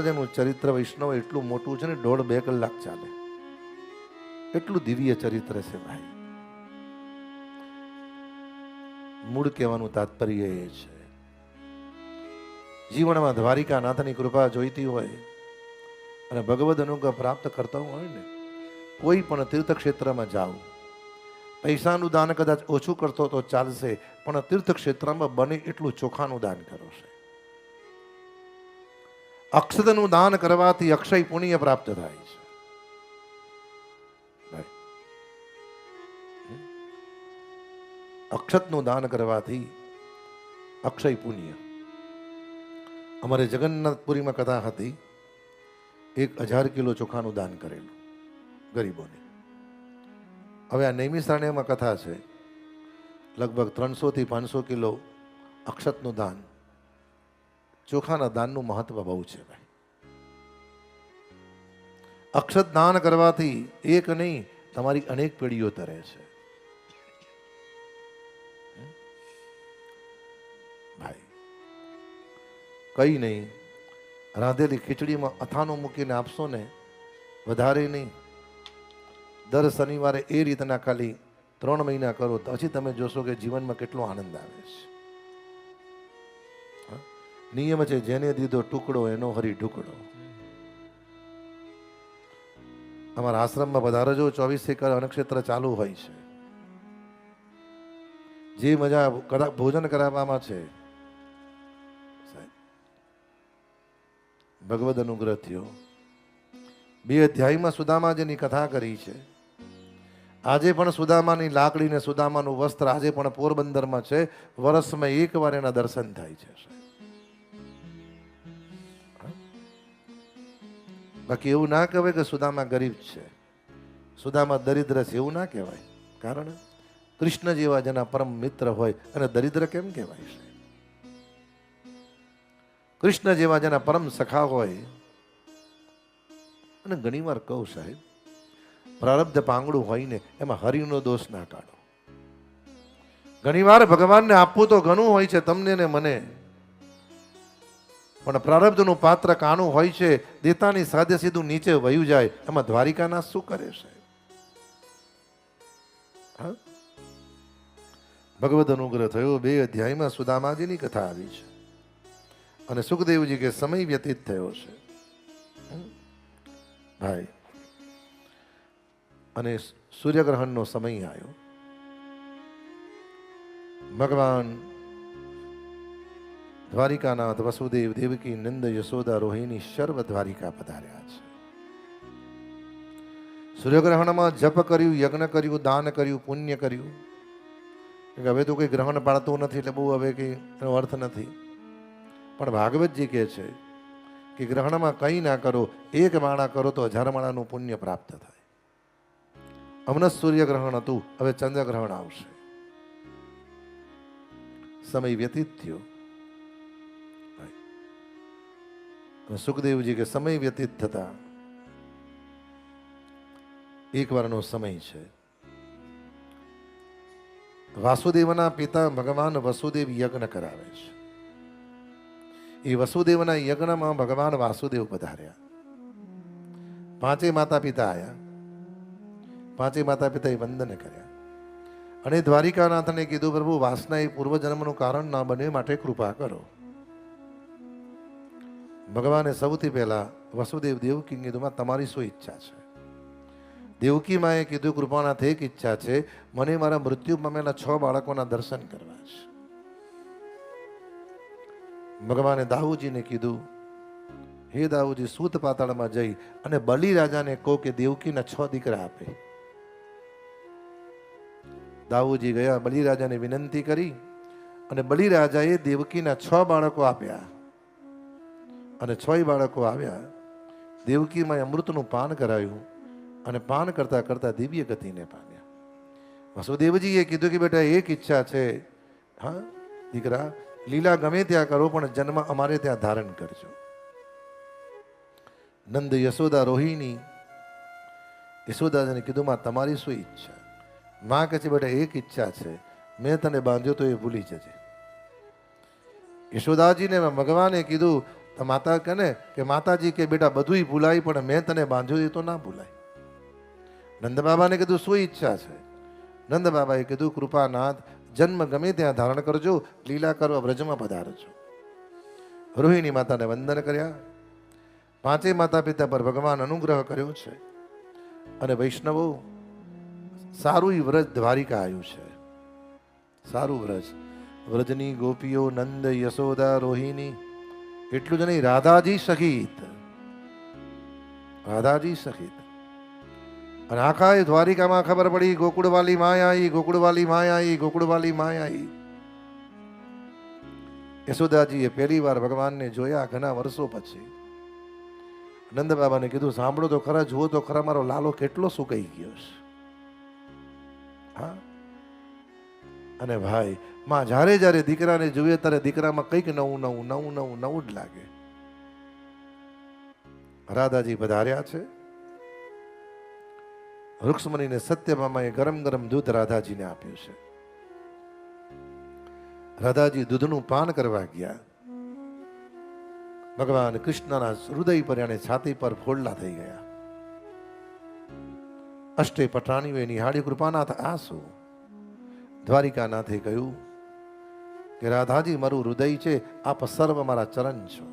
રામાનુજનનું ચરિત્ર વૈષ્ણવ એટલું મોટું છે ને દોઢ બે કલાક ચાલે. એટલું દિવ્ય ચરિત્ર છે ભાઈ. મૂળ કહેવાનું તાત્પર્ય એ છે. જીવનમાં દ્વારિકા નાથની કૃપા જોઈતી હોય અને ભગવદ અનુગ્રહ પ્રાપ્ત કરતા હોય ને, કોઈ પણ તીર્થક્ષેત્રમાં જાઓ. પૈસાનું દાન કદાચ ઓછું કરતો તો ચાલશે, પણ તીર્થક્ષેત્રમાં બને એટલું ચોખાનું દાન કરો છે. અક્ષતનું દાન કરવાથી અક્ષય પુણ્ય પ્રાપ્ત થાય છે. અક્ષતનું દાન કરવાથી અક્ષય પુણ્ય. અમારે જગન્નાથપુરીમાં કથા હતી, એક હજાર કિલો ચોખાનું દાન કરેલું ગરીબોને. હવે આ નૈમિષારણ્યમાં કથા છે, લગભગ ત્રણસોથી પાંચસો કિલો અક્ષતનું દાન ચોખાના દાનનું મહત્વ બહુ છે ભાઈ. અક્ષત દાન કરવાથી એક નહીં, તમારી અનેક પેઢીઓ તરે છે. ભાઈ, કઈ નહીં, રાંધેલી ખીચડીમાં અથાણું મૂકીને આપશો ને, વધારે નહીં. દર શનિવારે એ રીતના ખાલી ત્રણ મહિના કરો, તો પછી તમે જોશો કે જીવનમાં કેટલો આનંદ આવે છે? નિયમ છે, જેને દીધો ટુકડો, એનો હરી ઢુકડો અમારા આશ્રમમાં વધારે જો ચોવીસ એકર અનક્ષેત્ર ચાલુ હોય છે. જે મજા ભોજન કરાવવામાં છે. ભગવદ અનુગ્રહ થયો. બે અધ્યાયમાં સુદામાજીની કથા કરી છે. આજે પણ સુદામાની લાકડી ને સુદામાનું વસ્ત્ર આજે પણ પોરબંદરમાં છે. વર્ષમાં એક વાર એના દર્શન થાય છે બાકી એવું ના કહેવાય કે સુદામા ગરીબ છે. સુદામા દરિદ્ર છે એવું ના કહેવાય. કારણ કૃષ્ણ જેવા જેના પરમ મિત્ર હોય અને દરિદ્ર કેમ કહેવાય છે કૃષ્ણ જેવા જેના પરમ સખા હોય. અને ઘણીવાર કહું સાહેબ, પ્રારબ્ધ પાંગડું હોય ને એમાં હરિનો દોષ ના કાઢો. ઘણીવાર ભગવાનને આપવું તો ઘણું હોય છે, તમને ને મને. પણ પ્રારબ્ધનું પાત્ર કાણું હોય છે, દેતાની સાદે સીધું નીચે વયું જાય, એમાં દ્વારિકાના શું કરે છે? ભગવદ અનુગ્રહ થયો, બે અધ્યાયમાં સુદામાજીની કથા આવી છે. અને સુખદેવજી કે સમય વ્યતીત થયો છે. ભાઈ, અને સૂર્યગ્રહણનો સમય આવ્યો. ભગવાન દ્વારિકાનાથ વસુદેવ દેવકી નંદ યશોદા રોહિણી સર્વ દ્વારિકા પધાર્યા છે. સૂર્યગ્રહણમાં જપ કર્યું, યજ્ઞ કર્યું, દાન કર્યું, પુણ્ય કર્યું. હવે તો કંઈ ગ્રહણ પાડતું નથી એટલે બહુ હવે કંઈ એનો અર્થ નથી. પણ ભાગવતજી કહે છે કે ગ્રહણમાં કંઈ ના કરો, એક માળા કરો તો હજાર માળાનું પુણ્ય પ્રાપ્ત થાય. હમણાં સૂર્યગ્રહણ હતું, હવે ચંદ્રગ્રહણ આવશે. સમય વ્યતીત થયો. સુખદેવજી કે સમય વ્યતીત થતા એક વારનો સમય છે. વાસુદેવના પિતા ભગવાન વસુદેવ યજ્ઞ કરાવે છે. એ વસુદેવના યજ્ઞમાં ભગવાન વાસુદેવ પધાર્યા. પાંચે માતા પિતા આવ્યા પાંચે માતા પિતાએ વંદન કર્યા. અને દ્વારિકાનાથને કીધું, પ્રભુ, વાસના એ પૂર્વજન્મનું કારણ ના બને માટે કૃપા કરો. ભગવાને સૌથી પહેલાં વસુદેવ દેવકીને કીધુંમાં તમારી શું ઈચ્છા છે? દેવકી માએ કીધું કૃપાનાથ એક ઈચ્છા છે. મને મારા મૃત્યુ પામેલા છ બાળકોના દર્શન કરવા છે. ભગવાને દાહુજીને કીધું, હે દાહુજી સૂત પાતાળમાં જઈ અને બલિરાજાને કહો કે દેવકીના છ દીકરા આપે. દાહુજી ગયા બલિરાજાને વિનંતી કરી અને બલિરાજાએ દેવકીના છ બાળકો આપ્યા. અને છ બાળકો આવ્યા. દેવકીમાં અમૃતનું પાન કરાયું અને પાન કરતા કરતા દિવ્ય ગતિને પામ્યા. વસુદેવજીએ કીધું કે બેટા, એક ઈચ્છા છે. હા, દીકરા, લીલા ગમે ત્યાં કરો, પણ જન્મ અમારે ત્યાં ધારણ કરજો. નંદ યશોદા રોહિણી, યશોદાજીને કીધું, માં, તમારી શું ઈચ્છા? માં કહે છે, બેટા, એક ઈચ્છા છે. મેં તને બાંધ્યો તો એ ભૂલી જજે. યશોદાજીને ભગવાને કીધું તો માતા કહે કે, માતાજી કે, બેટા, બધુંય ભૂલાય, પણ મેં તને બાંધ્યું એ તો ના ભૂલાય. નંદ બાબાને કીધું, શું ઈચ્છા છે? નંદ બાબાએ કીધું, કૃપાનાથ, જન્મ ગમે ત્યાં ધારણ કરજો, લીલા કરવા વ્રજમાં પધારજો. રોહિણી માતાને વંદન કર્યા. પાંચેય માતા પિતા પર ભગવાન અનુગ્રહ કર્યો છે. અને વૈષ્ણવો, સારું વ્રજ દ્વારિકા આવ્યું છે. સારું વ્રજ. વ્રજની ગોપીઓ નંદ, યશોદા, રોહિણી એટલું જ નહીં, રાધાજી સહિત. રાધાજી સહિત. અને આખા એ દ્વારિકામાં ખબર પડી, ગોકુળવાલી માય આવી ગોકુળવાલી માય આવી ગોકુળવાલી માય આવી યશોદાજીએ પહેલી વાર ભગવાનને જોયા ઘણા વર્ષો પછી. નંદ બાબાને કીધું, સાંભળો તો ખરા, જુઓ તો ખરા, મારો લાલો કેટલો સુકાઈ ગયો છે. હા? અને ભાઈ, માં જ્યારે જ્યારે દીકરાને જોઈએ ત્યારે દીકરામાં કંઈક નવું નવું નવું નવું નવું જ લાગે. રાધાજી પધાર્યા છે. વૃક્ષમણીને સત્યમામાએ ગરમ ગરમ દૂધ રાધાજીને આપ્યું છે. રાધાજી દૂધનું પાન કરવા ગયા. ભગવાન કૃષ્ણના હૃદય પર અને છાતી પર ફોડલા થઈ ગયા. અષ્ટે પટાણીઓ નિહાળી કૃપાનાથ, આ શું? દ્વારિકાનાથે કહ્યું કે રાધાજી મારું હૃદય છે આપ સર્વ મારા ચરણ છો.